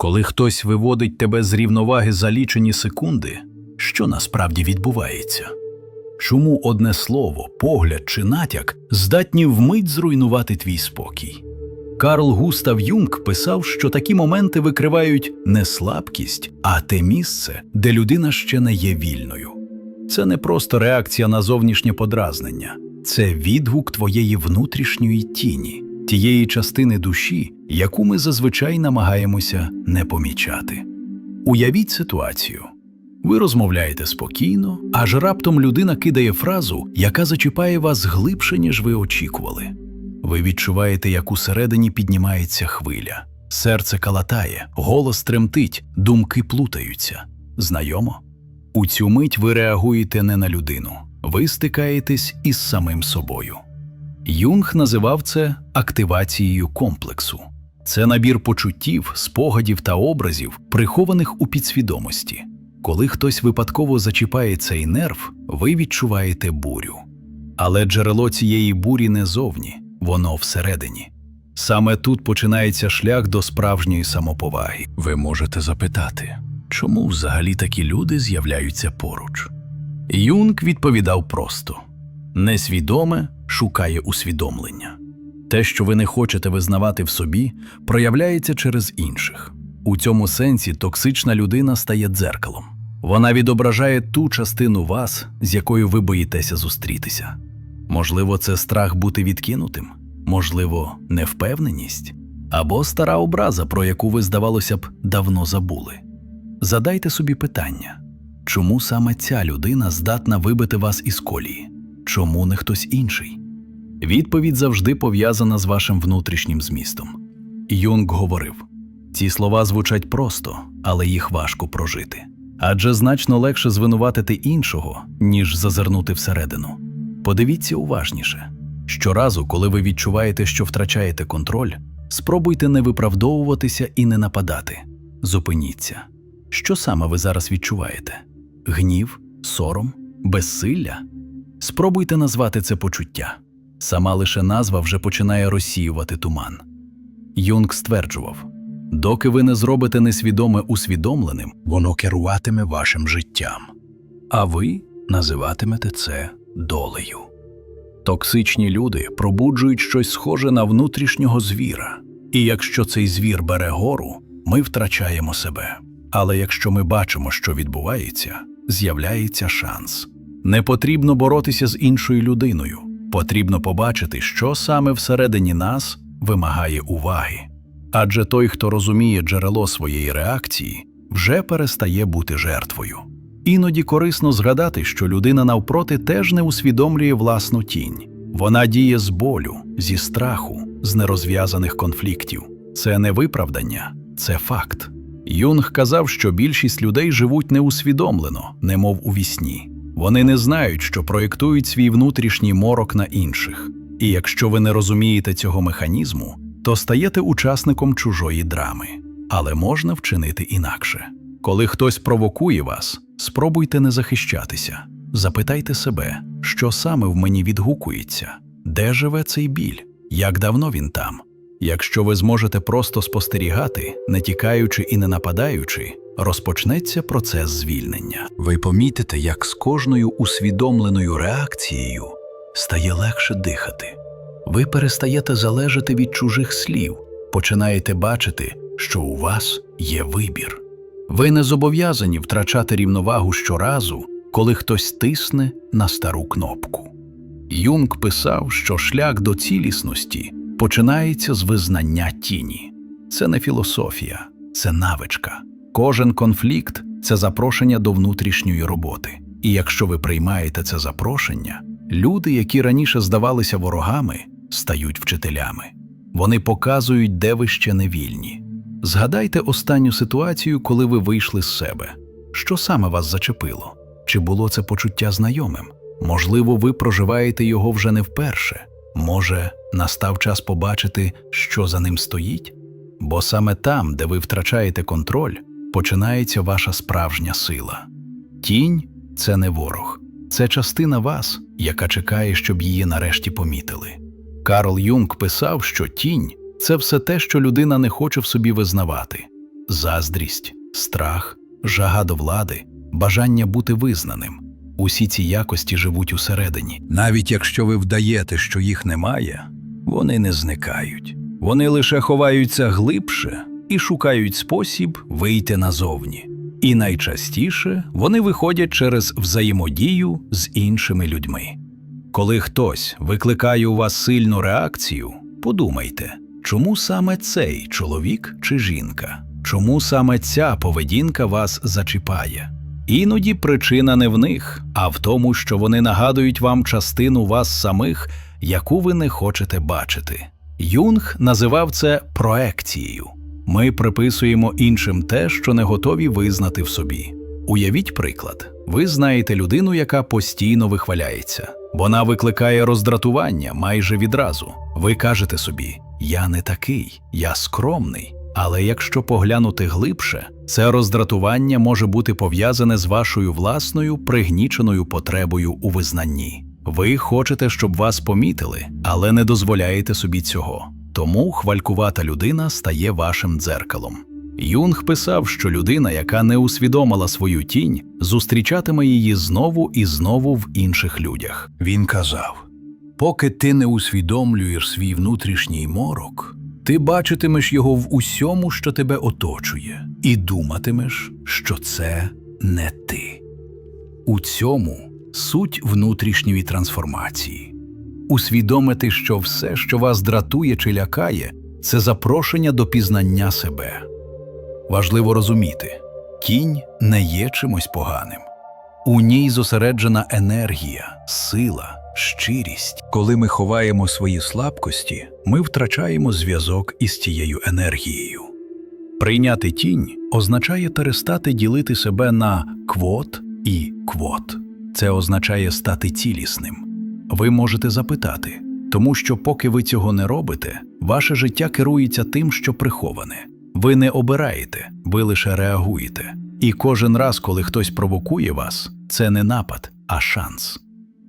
Коли хтось виводить тебе з рівноваги за лічені секунди, що насправді відбувається? Чому одне слово, погляд чи натяк здатні вмить зруйнувати твій спокій? Карл Густав Юнг писав, що такі моменти викривають не слабкість, а те місце, де людина ще не є вільною. Це не просто реакція на зовнішнє подразнення, це відгук твоєї внутрішньої тіні, тієї частини душі, яку ми зазвичай намагаємося не помічати. Уявіть ситуацію. Ви розмовляєте спокійно, аж раптом людина кидає фразу, яка зачіпає вас глибше, ніж ви очікували. Ви відчуваєте, як усередині піднімається хвиля, серце калатає, голос тремтить, думки плутаються. Знайомо? У цю мить ви реагуєте не на людину, ви стикаєтесь із самим собою. Юнг називав це активацією комплексу. Це набір почуттів, спогадів та образів, прихованих у підсвідомості. Коли хтось випадково зачіпає цей нерв, ви відчуваєте бурю. Але джерело цієї бурі не зовні, воно всередині. Саме тут починається шлях до справжньої самоповаги. Ви можете запитати, чому взагалі такі люди з'являються поруч? Юнг відповідав просто: несвідоме шукає усвідомлення. Те, що ви не хочете визнавати в собі, проявляється через інших. У цьому сенсі токсична людина стає дзеркалом. Вона відображає ту частину вас, з якою ви боїтеся зустрітися. Можливо, це страх бути відкинутим, можливо, невпевненість або стара образа, про яку ви, здавалося б, давно забули. Задайте собі питання, чому саме ця людина здатна вибити вас із колії? Чому не хтось інший? Відповідь завжди пов'язана з вашим внутрішнім змістом. Юнг говорив: ці слова звучать просто, але їх важко прожити. Адже значно легше звинуватити іншого, ніж зазирнути всередину. Подивіться уважніше. Щоразу, коли ви відчуваєте, що втрачаєте контроль, спробуйте не виправдовуватися і не нападати. Зупиніться. Що саме ви зараз відчуваєте? Гнів, сором, безсилля? Спробуйте назвати це почуття. Сама лише назва вже починає розсіювати туман. Юнг стверджував: доки ви не зробите несвідоме усвідомленим, воно керуватиме вашим життям, а ви називатимете це долею. Токсичні люди пробуджують щось схоже на внутрішнього звіра, і якщо цей звір бере гору, ми втрачаємо себе. Але якщо ми бачимо, що відбувається, з'являється шанс. Не потрібно боротися з іншою людиною, потрібно побачити, що саме всередині нас вимагає уваги. Адже той, хто розуміє джерело своєї реакції, вже перестає бути жертвою. Іноді корисно згадати, що людина навпроти теж не усвідомлює власну тінь. Вона діє з болю, зі страху, з нерозв'язаних конфліктів. Це не виправдання, це факт. Юнг казав, що більшість людей живуть неусвідомлено, немов у вісні. Вони не знають, що проєктують свій внутрішній морок на інших. І якщо ви не розумієте цього механізму, то стаєте учасником чужої драми. Але можна вчинити інакше. Коли хтось провокує вас, спробуйте не захищатися. Запитайте себе, що саме в мені відгукується, де живе цей біль, як давно він там. Якщо ви зможете просто спостерігати, не тікаючи і не нападаючи, розпочнеться процес звільнення. Ви помітите, як з кожною усвідомленою реакцією стає легше дихати. Ви перестаєте залежати від чужих слів, починаєте бачити, що у вас є вибір. Ви не зобов'язані втрачати рівновагу щоразу, коли хтось тисне на стару кнопку. Юнг писав, що шлях до цілісності починається з визнання тіні. Це не філософія, це навичка. Кожен конфлікт це запрошення до внутрішньої роботи. І якщо ви приймаєте це запрошення, люди, які раніше здавалися ворогами, стають вчителями. Вони показують, де ви ще не вільні. Згадайте останню ситуацію, коли ви вийшли з себе. Що саме вас зачепило? Чи було це почуття знайомим? Можливо, ви проживаєте його вже не вперше. Може, настав час побачити, що за ним стоїть? Бо саме там, де ви втрачаєте контроль, починається ваша справжня сила. Тінь це не ворог, це частина вас, яка чекає, щоб її нарешті помітили. Карл Юнг писав, що тінь це все те, що людина не хоче в собі визнавати. заздрість, страх, жага до влади, бажання бути визнаним. Усі ці якості живуть усередині. Навіть якщо ви вдаєте, що їх немає, вони не зникають. Вони лише ховаються глибше і шукають спосіб вийти назовні. І найчастіше вони виходять через взаємодію з іншими людьми. Коли хтось викликає у вас сильну реакцію, подумайте, чому саме цей чоловік чи жінка, чому саме ця поведінка вас зачіпає. Іноді причина не в них, а в тому, що вони нагадують вам частину вас самих, яку ви не хочете бачити. Юнг називав це проекцією. Ми приписуємо іншим те, що не готові визнати в собі. Уявіть приклад: ви знаєте людину, яка постійно вихваляється. Вона викликає роздратування майже відразу. Ви кажете собі: Я не такий, я скромний. Але якщо поглянути глибше, це роздратування може бути пов'язане з вашою власною пригніченою потребою у визнанні. Ви хочете, щоб вас помітили, але не дозволяєте собі цього. Тому хвалькувата людина стає вашим дзеркалом. Юнг писав, що людина, яка не усвідомила свою тінь, зустрічатиме її знову і знову в інших людях. Він казав: поки ти не усвідомлюєш свій внутрішній морок, ти бачитимеш його в усьому, що тебе оточує, і думатимеш, що це не ти. У цьому суть внутрішньої трансформації. Усвідомити, що все, що вас дратує чи лякає, це запрошення до пізнання себе. Важливо розуміти, кінь не є чимось поганим. У ній зосереджена енергія, сила, щирість. Коли ми ховаємо свої слабкості, ми втрачаємо зв'язок із тією енергією. Прийняти тінь означає перестати ділити себе на квот і квот. Це означає стати цілісним. Ви можете запитати, тому що поки ви цього не робите, ваше життя керується тим, що приховане. Ви не обираєте, ви лише реагуєте. І кожен раз, коли хтось провокує вас, це не напад, а шанс.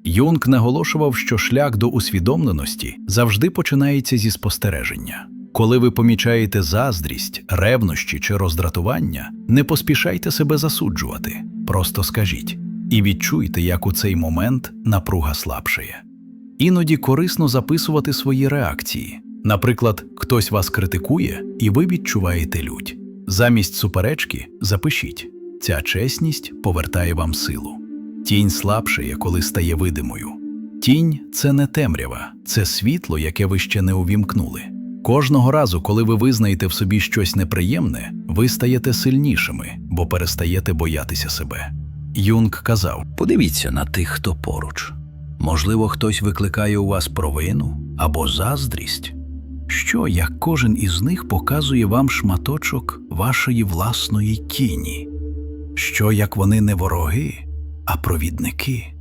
Юнг наголошував, що шлях до усвідомленості завжди починається зі спостереження. Коли ви помічаєте заздрість, ревнощі чи роздратування, не поспішайте себе засуджувати, просто скажіть і відчуйте, як у цей момент напруга слабшає. Іноді корисно записувати свої реакції. Наприклад, хтось вас критикує, і ви відчуваєте лють. Замість суперечки запишіть ця чесність повертає вам силу. Тінь слабшає, коли стає видимою. Тінь це не темрява, це світло, яке ви ще не увімкнули. Кожного разу, коли ви визнаєте в собі щось неприємне, ви стаєте сильнішими, бо перестаєте боятися себе. Юнг казав: подивіться на тих, хто поруч. Можливо, хтось викликає у вас провину або заздрість. Що як кожен із них показує вам шматочок вашої власної тіні? Що як вони не вороги, а провідники?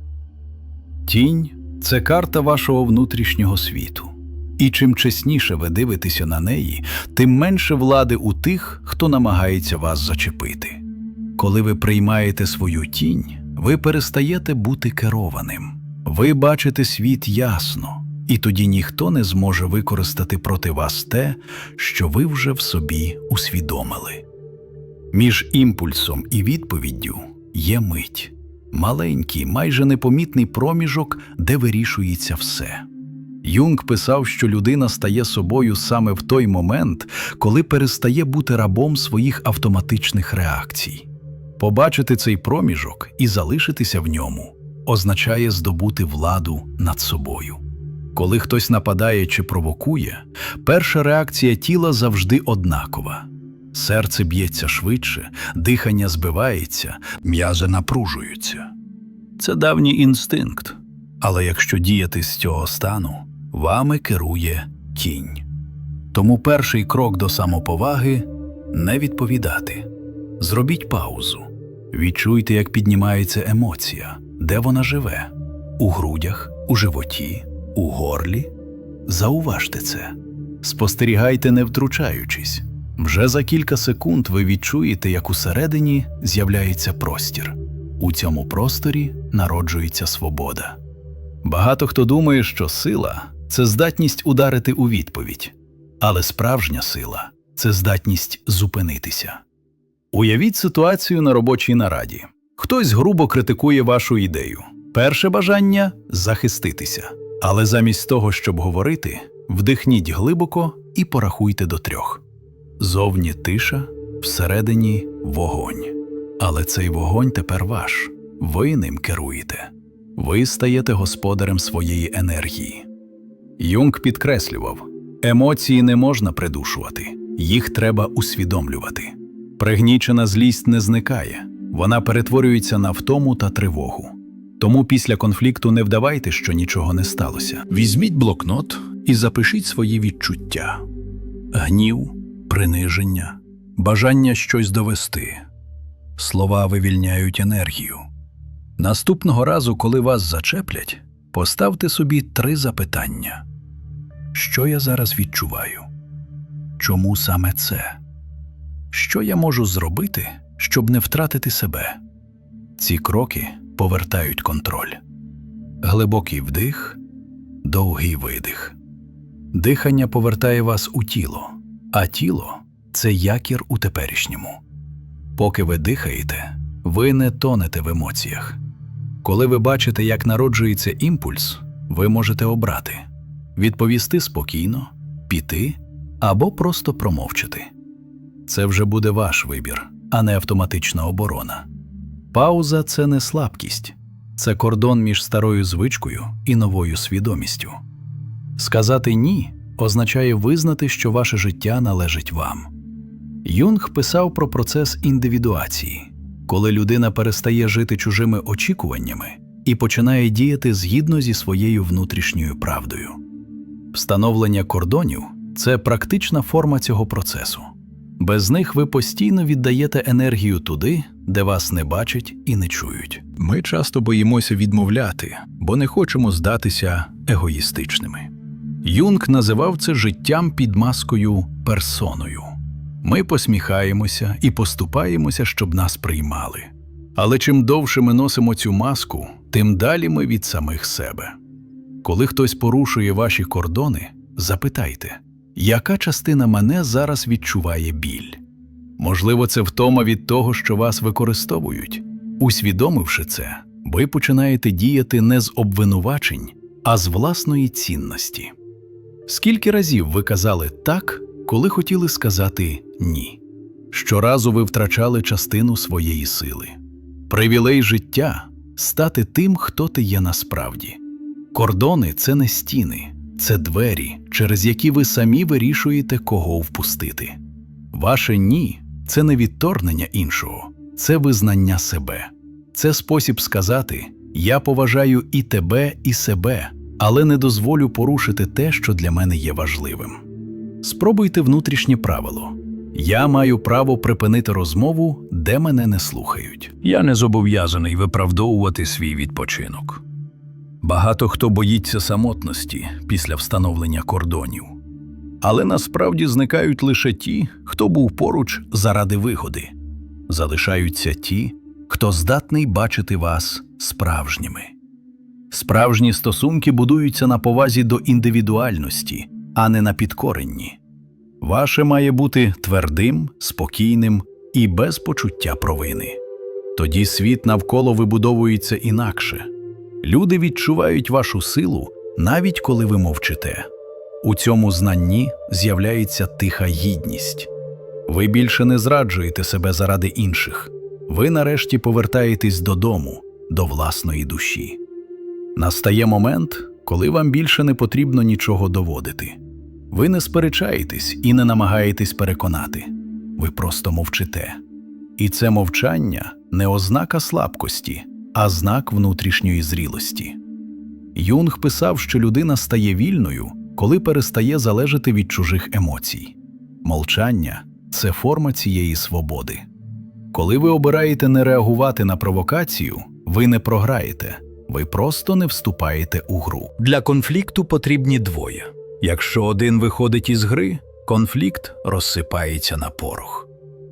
Тінь це карта вашого внутрішнього світу. І чим чесніше ви дивитеся на неї, тим менше влади у тих, хто намагається вас зачепити. Коли ви приймаєте свою тінь, ви перестаєте бути керованим. Ви бачите світ ясно, і тоді ніхто не зможе використати проти вас те, що ви вже в собі усвідомили. Між імпульсом і відповіддю є мить, маленький, майже непомітний проміжок, де вирішується все. Юнг писав, що людина стає собою саме в той момент, коли перестає бути рабом своїх автоматичних реакцій. Побачити цей проміжок і залишитися в ньому означає здобути владу над собою. Коли хтось нападає чи провокує, перша реакція тіла завжди однакова. Серце б'ється швидше, дихання збивається, м'язи напружуються. Це давній інстинкт. Але якщо діяти з цього стану, вами керує кінь. Тому перший крок до самоповаги не відповідати. Зробіть паузу. Відчуйте, як піднімається емоція, де вона живе у грудях, у животі, у горлі. Зауважте це. Спостерігайте, не втручаючись. Вже за кілька секунд ви відчуєте, як усередині з'являється простір. У цьому просторі народжується свобода. Багато хто думає, що сила це здатність ударити у відповідь, але справжня сила це здатність зупинитися. Уявіть ситуацію на робочій нараді. Хтось грубо критикує вашу ідею. Перше бажання захиститися. Але замість того, щоб говорити, вдихніть глибоко і порахуйте до трьох. Зовні тиша, всередині вогонь. Але цей вогонь тепер ваш. Ви ним керуєте. Ви стаєте господарем своєї енергії. Юнг підкреслював: емоції не можна придушувати, їх треба усвідомлювати. Пригнічена злість не зникає, вона перетворюється на втому та тривогу. Тому після конфлікту не вдавайте, що нічого не сталося. Візьміть блокнот і запишіть свої відчуття: гнів, приниження, бажання щось довести. Слова вивільняють енергію. Наступного разу, коли вас зачеплять, поставте собі три запитання: Що я зараз відчуваю? Чому саме це? Що я можу зробити, щоб не втратити себе? Ці кроки повертають контроль. Глибокий вдих, довгий видих. Дихання повертає вас у тіло, а тіло це якір у теперішньому. Поки ви дихаєте, ви не тонете в емоціях. Коли ви бачите, як народжується імпульс, ви можете обрати відповісти спокійно, піти або просто промовчати. Це вже буде ваш вибір, а не автоматична оборона. Пауза це не слабкість, це кордон між старою звичкою і новою свідомістю. Сказати ні означає визнати, що ваше життя належить вам. Юнг писав про процес індивідуації, коли людина перестає жити чужими очікуваннями і починає діяти згідно зі своєю внутрішньою правдою. Встановлення кордонів це практична форма цього процесу. Без них ви постійно віддаєте енергію туди, де вас не бачать і не чують. Ми часто боїмося відмовляти, бо не хочемо здатися егоїстичними. Юнг називав це життям під маскою персоною. Ми посміхаємося і поступаємося, щоб нас приймали. Але чим довше ми носимо цю маску, тим далі ми від самих себе. Коли хтось порушує ваші кордони, запитайте, яка частина мене зараз відчуває біль? Можливо, це втома від того, що вас використовують. Усвідомивши це, ви починаєте діяти не з обвинувачень, а з власної цінності. Скільки разів ви казали так, коли хотіли сказати ні? Щоразу ви втрачали частину своєї сили. Привілей життя стати тим, хто ти є насправді. Кордони це не стіни, це двері, через які ви самі вирішуєте, кого впустити. Ваше ні це не відторгнення іншого, це визнання себе. Це спосіб сказати: Я поважаю і тебе, і себе, але не дозволю порушити те, що для мене є важливим. Спробуйте внутрішнє правило. Я маю право припинити розмову, де мене не слухають. Я не зобов'язаний виправдовувати свій відпочинок. Багато хто боїться самотності після встановлення кордонів. Але насправді зникають лише ті, хто був поруч заради вигоди. Залишаються ті, хто здатний бачити вас справжніми. Справжні стосунки будуються на повазі до індивідуальності, а не на підкоренні. Ваше має бути твердим, спокійним і без почуття провини. Тоді світ навколо вибудовується інакше. Люди відчувають вашу силу, навіть коли ви мовчите. У цьому знанні з'являється тиха гідність. Ви більше не зраджуєте себе заради інших. Ви нарешті повертаєтесь додому, до власної душі. Настає момент, коли вам більше не потрібно нічого доводити. Ви не сперечаєтесь і не намагаєтесь переконати. Ви просто мовчите. І це мовчання не ознака слабкості, а знак внутрішньої зрілості. Юнг писав, що людина стає вільною, коли перестає залежати від чужих емоцій. Молчання це форма цієї свободи. Коли ви обираєте не реагувати на провокацію, ви не програєте, ви просто не вступаєте у гру. Для конфлікту потрібні двоє. Якщо один виходить із гри, конфлікт розсипається на порох.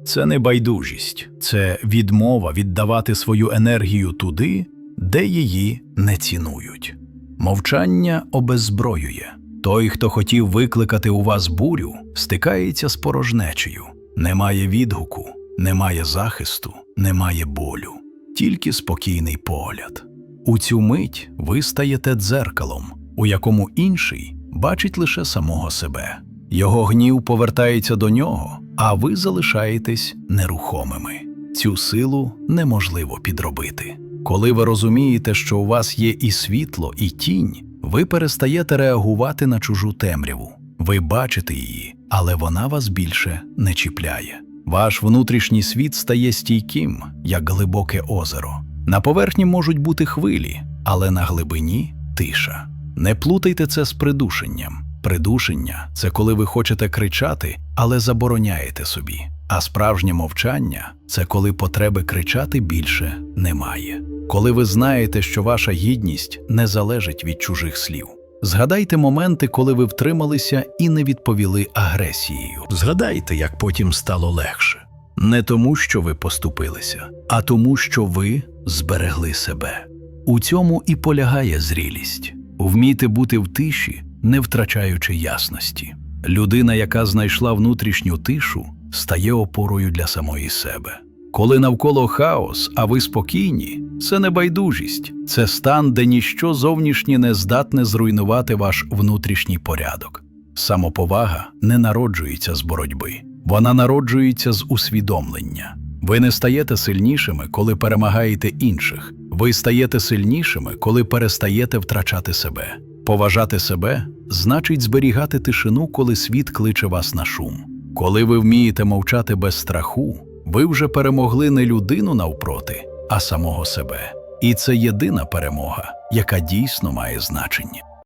Це не байдужість, це відмова віддавати свою енергію туди, де її не цінують. Мовчання обеззброює. Той, хто хотів викликати у вас бурю, стикається з порожнечею, немає відгуку, Немає захисту, немає болю, тільки спокійний погляд. У цю мить ви стаєте дзеркалом, у якому інший бачить лише самого себе. Його гнів повертається до нього, а ви залишаєтесь нерухомими. Цю силу неможливо підробити. Коли ви розумієте, що у вас є і світло, і тінь, ви перестаєте реагувати на чужу темряву. Ви бачите її, але вона вас більше не чіпляє. Ваш внутрішній світ стає стійким, як глибоке озеро. На поверхні можуть бути хвилі, але на глибині тиша. Не плутайте це з придушенням. Придушення це коли ви хочете кричати, але забороняєте собі. А справжнє мовчання це коли потреби кричати більше немає. Коли ви знаєте, що ваша гідність не залежить від чужих слів. Згадайте моменти, коли ви втрималися і не відповіли агресією. Згадайте, як потім стало легше. Не тому, що ви поступилися, а тому, що ви зберегли себе. У цьому і полягає зрілість вміти бути в тиші, не втрачаючи ясності. Людина, яка знайшла внутрішню тишу, стає опорою для самої себе. Коли навколо хаос, а ви спокійні, це не байдужість, це стан, де ніщо зовнішнє не здатне зруйнувати ваш внутрішній порядок. Самоповага не народжується з боротьби, вона народжується з усвідомлення. Ви не стаєте сильнішими, коли перемагаєте інших. Ви стаєте сильнішими, коли перестаєте втрачати себе. Поважати себе значить зберігати тишину, коли світ кличе вас на шум. Коли ви вмієте мовчати без страху, ви вже перемогли не людину навпроти, а самого себе. І це єдина перемога, яка дійсно має значення.